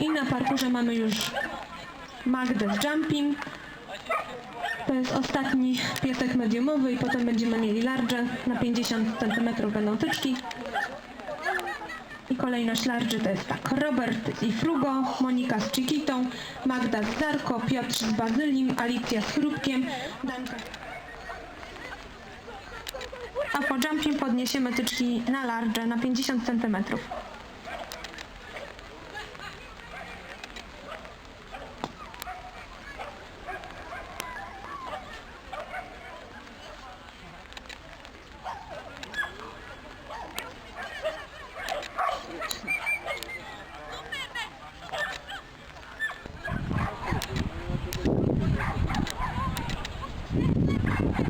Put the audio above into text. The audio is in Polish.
I na parkurze mamy już Magdę jumping. To jest ostatni piesek mediumowy i potem będziemy mieli large. Na 50 cm będą tyczki. I kolejność large to jest tak Robert i Frugo, Monika z Chiquitą, Magda z Darko, Piotr z Bazylim, Alicja z Chrupkiem, Danka. A po jumping podniesiemy tyczki na large na 50 cm.